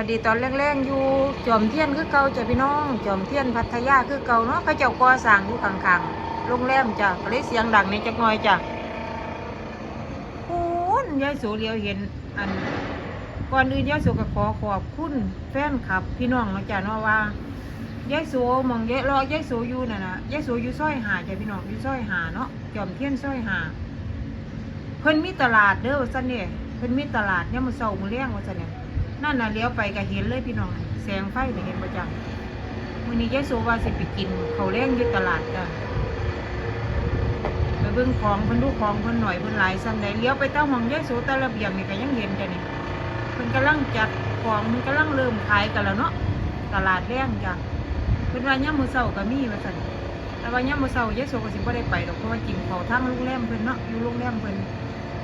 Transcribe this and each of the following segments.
วัสดีตอนแรกๆอยู่จอมเทียนคือเก่าจ้ะพี่น้องจอมเทียนพัทยาคือเก่าเนาะเขาเจ้าก่อสร้างอยู่ข้างๆโรงแรมจ้ะก็เลยเสียงดังในจักหน่อยจ้ะโอ้ยยายโสเลียวเห็นอันก่อนอื่นยายโสก็ขอขอบคุณแฟนคลับ พี่น้องเนาะจ้ะเนาะว่ายายโสมองเยายรอยายโสอยู่น่ะนะยายโสอยู่ซอยหาจ้ะพี่น้องอยู่ซอยหาเนาะจอมเทียนซอยหาเพิ่นมีตลาดเด้อวันเนี่ยเพิ่นมีตลาดเนี่ยมมื้อเช้ามื้อแลงว่าซั่นเนี่ย นั่นน่ะเลี้ยวไปก็เห็นเลยพี่น้องแสงไฟเห็นประจังมือนี้ยายโซว่าสิไปกินเขาวแรงอยู่ตลาดจ้ะไปเบิ่งของเพิ่นดูของเพิ่นหน่อยเพิ่นหลายซั่นใดเลี้ยวไปเต้าห้องยายโซตะระเบียงนี่ก็ยังเห็นจ้ะนี่เพิ่นกำลังจัดของเพิ่นกำลังเริ่มขายกันแล้วเนาะตลาดแรงจ้ะเพิ่นว่ายามมื้อเช้าก็มีว่าซั่นแต่ว่ายามมื้อเช้ายายโซก็สิบ่ได้ไปดอกเพราะว่ากินข้าวทางโรงแรมเพิ่นเนาะอยู่โรงแรมเพิ่น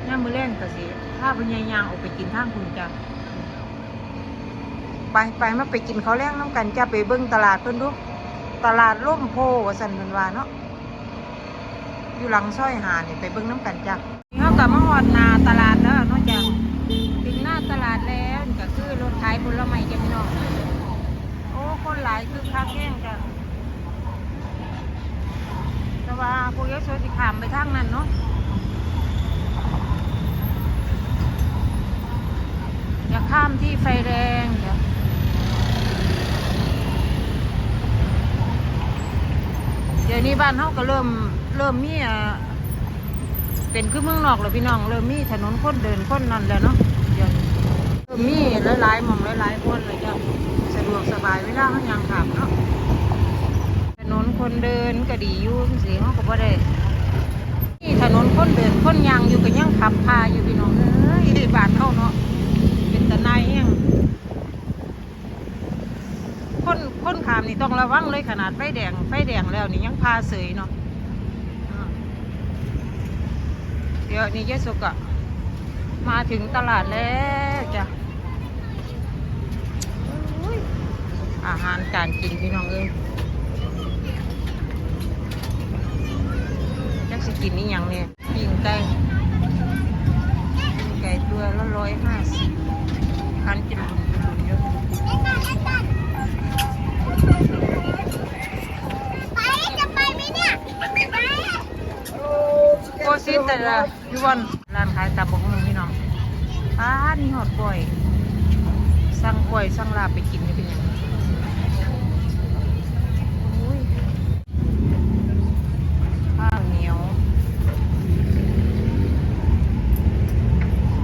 ยามมื้อแลงก็สิพาเพิ่นย่างออกไปกินทางคุณจ้ะ ไปไปมาไปกินข้าวแรงน้ำกันจะไปเบิ้งตลาดเพิ่นดูตลาดร่มโพวันเพิ่นว่าเนาะอยู่หลังซอยหานี่ไปเบิ้งน้ำกันจ้ะเขากับมาหอดนาตลาดแล้วเนาะจ้ะถึงหน้าตลาดแล้วก็คือรถขายผลไม้จะพี่นองโอ้คนหลายคือคักแห้งจ้ะแต่ว่าพวกเยอะโซสิขามไปทางนั้นเนาะอย่าข้ามที่ไฟแดงจ้ะเดี๋ยวนี้บ้านเขาก็เริ่มเริ่มมีอะเป็นคือเมืองนอกแล้วพี่น้องเริ่มมีถนนคนเดินคนนั่นแล้วเนาะเดี๋ยวนี้เริ่มมีหลายๆหมองหลายๆคนเลยจ้ะสะดวกสบายเวลาเขายางขับเนาะถนนคนเดินก็ดีอยู่สิเขาก็บ่ได้นี่ถนนคนเดินคนยางอยู่ก็ยังขับพาอยู่พี่น้องเอ้ยบ้านเขาเนาะเป็นตะนายแห้ง คนค นี่ต้องระวังเลยขนาดไฟแดง ไฟแดงแล้วนี่ยังพาเสยเนาะเดี๋ยวนี้เยสุกะมาถึงตลาดแล้วจ้ะอุ้ยอาหารการกินพี่น้องเอ้ยจักสกินนี่ยังเนี่ยปิ้งไก่ปิ้งไก่ตัวละร้อยห้าสิบคันกินเยอะ ไปจะไปไหมเนี่ยไป โกซิ แต่ละยูวันร้านขายตับบกหุ่งพี่น้องอ่านี่หอดกล้วยสั่งกล้วยสั่งลาบไปกินนี่เป็นหยังอุ้ยข้าวเหนียว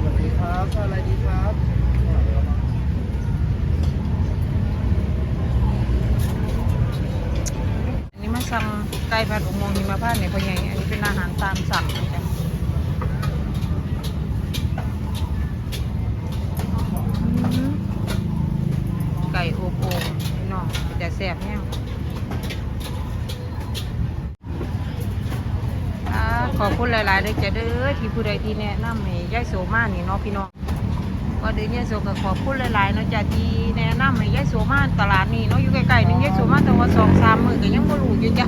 สวัสดีครับอะไรดีครับอันนี้มาสั่งไก่ผัดอุโมงค์หิมพานต์เนี่ยพ่อใหญ่อันนี้เป็นอาหารตามสั่งนะจ๊ะอืมไก่อบโอ่งพี่น้อง แซ่บแห้งอ่ขอบคุณหลายๆเลยจะเด้อที่ผู้ใดที่แนะนำให้ยายโสมานี่เนาะพี่น้องว่าเดี๋ยวยายโสก็ขอบคุณหลายๆเนาะจ้ะที่แนะนำให้ยายโสมาตลาดนี่เนาะอยู่ใกล้ๆนึงยายโสมาแต่ว่าสองสามมื้อก็ยังบ่รู้อยู่จ้ะ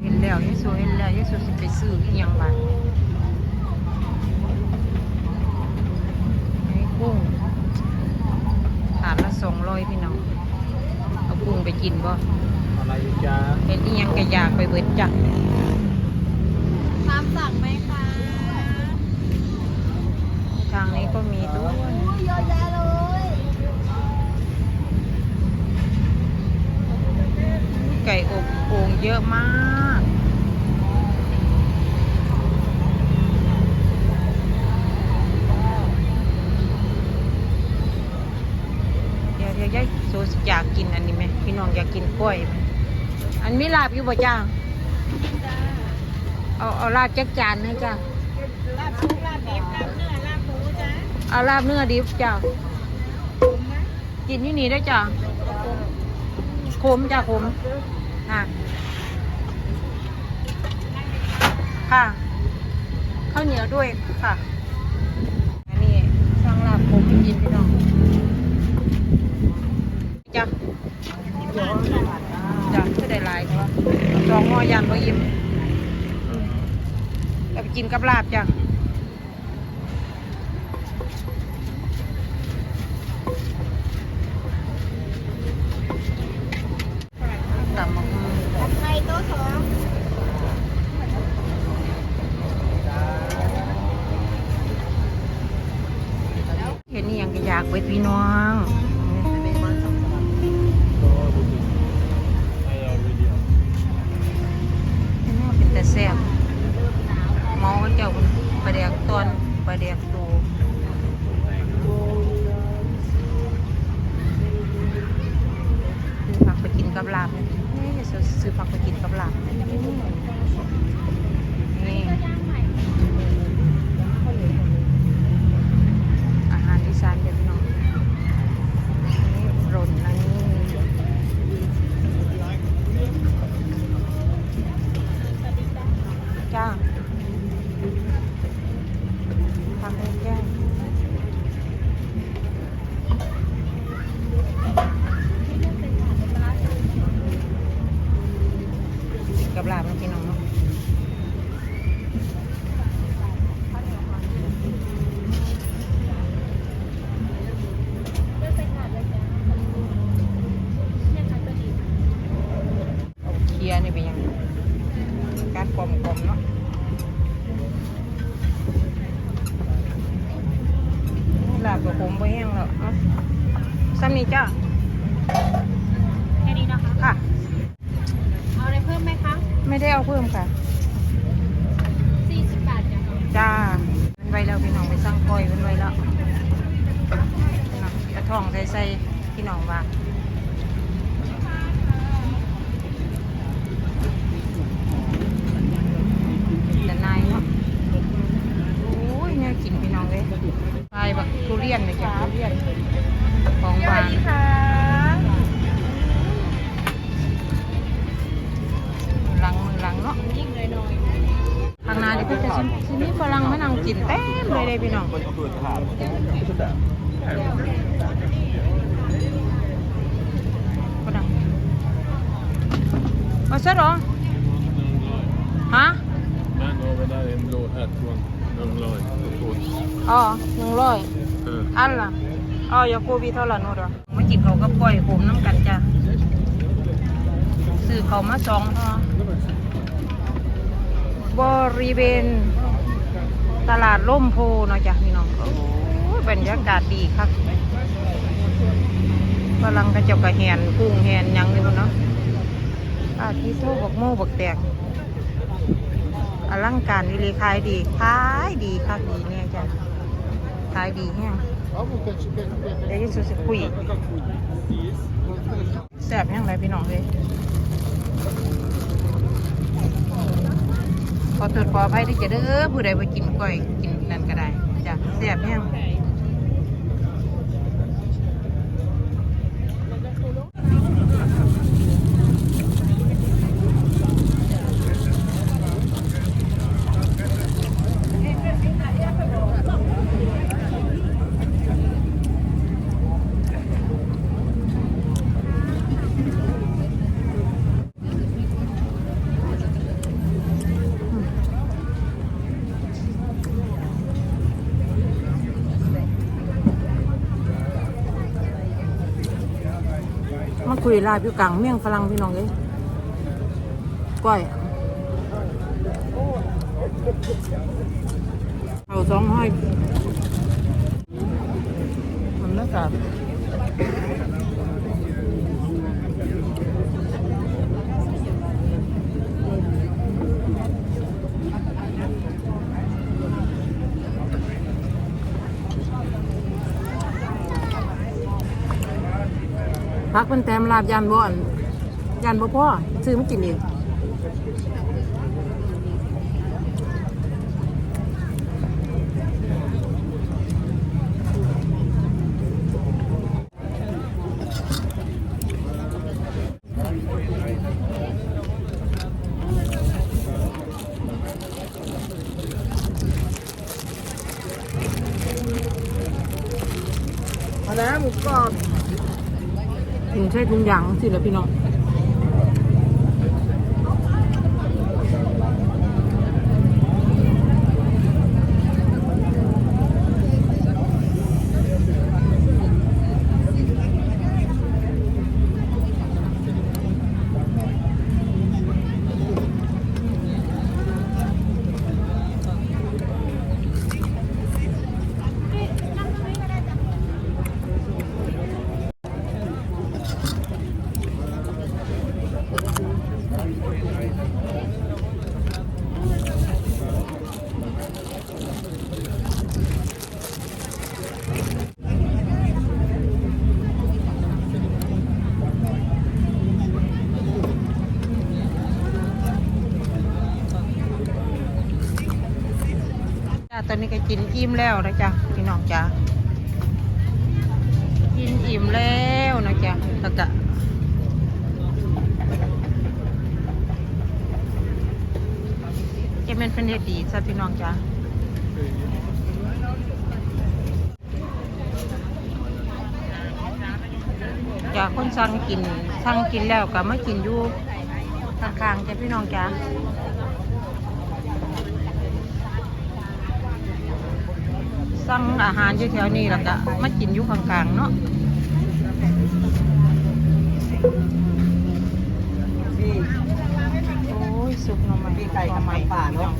เห็นแล้วยายโสเห็นแล้วยายโสสิไปซื้ออีหยังบ้างไอ้กุ้งถาดละ200พี่น้องเอา กุ้งไปกินบ่อะไรอยู่จ้าเห็นอีหยังก็อยากไปเบิดจ้ะตามสั่งไหมคะทางนี้ก็มีด้วยโอ้ยเยอะแยะเลยไก่อบโอ่งเยอะมาก เดี๋ยวเดี๋ยวยายโซอยากกินอันนี้ไหมพี่น้องอยา กกินกล้วยไหมอันมีลาบอยู่บ่จ้าเอาเอาลาบจักจานให้จ้าลาบซุปลาบดิบลาบเนื้อลาบหมูจ้ะเอาลาบเนื้อดิบจ้ากินที่นี่ได้จ้าขมจ้าขมค่ะค่ะข้าวเหนียวด้วยค่ะอันนี้สร้างลาบผมกินพี่น้องจ้ะจ้ะก็ได้หลายครับสองหม้อยันก็ยิ้มอืมแล้วไป กินกับลาบจ้ะตำมะฮุงผัดไทยโต๊ะสองเห็นนี่ยังก็อยากไปพี่น้อง กตอนปลาแดกตูซื้อผักไปกินกับลาบนี่ซื้อผักไปกินกับลาบนี่อาหารอีสานเด็ดน้องนี่รนนะนี่ จ้าทำให้แก้งกับลาบเมื่อกี้น้องเนาะเอาเคลียร์นี่เป็นยังการกลมๆเนาะ ลาบกับผมไปแห้งแล้วเอ้าซ้ำนี้จ้า แค่นี้นะคะค่ะ เอาอะไรเพิ่มไหมคะไม่ได้เอาเพิ่มค่ะ 40บาทจ้ะจ้าเป็นไว้แล้วพี่น้องไปสร้างก้อยเป็นไว้แล้วพี่น้องกระท่องใส่ใส่พี่น้องว่า มาเสร็จหรอฮะ Men över där är en blå hatt från Mumloj. อ๋อหนึ่งร้อย Mm. อันล่ะอ๋ออย่าโควิดเท่าไหร่นู่นหรอมาจิบเขาก็ปล่อยผมน้ำกันจ้ะซื้อเขามาสองห่อบริเวณตลาดล่มโพเนาะจ้ะพี่น้องโอ้ยบรรยากาศดีครับฝรั่งกระเจกกระแหนกุ้งแหนหยังนี่พุ่นเนาะ อาทิโทบักโม่บกแตกอลังการวิเลขายดีขายดีครับดีเนี่ยจ้ะขายดีแห้งเดี๋ยวจะสุดคุยแซ่บแห้งไรพี่น้องเลยขอตรวจขออภัยที่จะเด้อผู้ใดไปกินก้อยกินนั่นก็ได้จ้ะแซ่บแห้ง คุยลาบอยู่กลางเมี่ยงฝรั่งพี่น้องเลยก้อยเอาสองห้อยมันน่าจะ พักเป็นแต้มลาบยานบ่อนยานบ่พ่อซื้อมากินเองมาแล้วหมูกรอบ ถึงใช้ทุกอย่างสิแล้วพี่น้อง ตอนนี้ก็กินอิ่มแล้วนะจ๊ะพี่น้องจ้ากินอิ่มแล้วนะจ๊ะแล้วก็จะเป็นเป็นเฮ็ดดีซะพี่น้องจ้าจ้าคนสั่งกินสั่งกินแล้วก็มากินอยู่ข้างๆจ้ะพี่น้องจ้า สั่งอาหารอยู่แถวนี้แล้วก็มากินอยู่ข้างๆเนาะพี่โอ้ยสุกหน่อไม้พี่ไก่กับหมาป่าเนาะ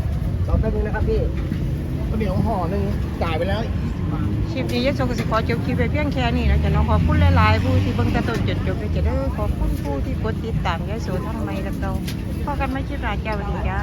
รอแป๊บนึงนะครับพี่ข้าวเหนียวห่อหนึ่งจ่ายไปแล้วคลิปนี้ยศโสกสิขอจบคลิปไปเพียงแค่นี้นะจ๊ะน้องขอบคุณหลายๆผู้ที่เบิ่งแตะต้นจนจบเลยจ้ะเด้อขอบคุณผู้ที่กดติดตามยศโสทั้งไม่และเก่าพอกันไม่ชิดราเจ้าสวัสดีจ้า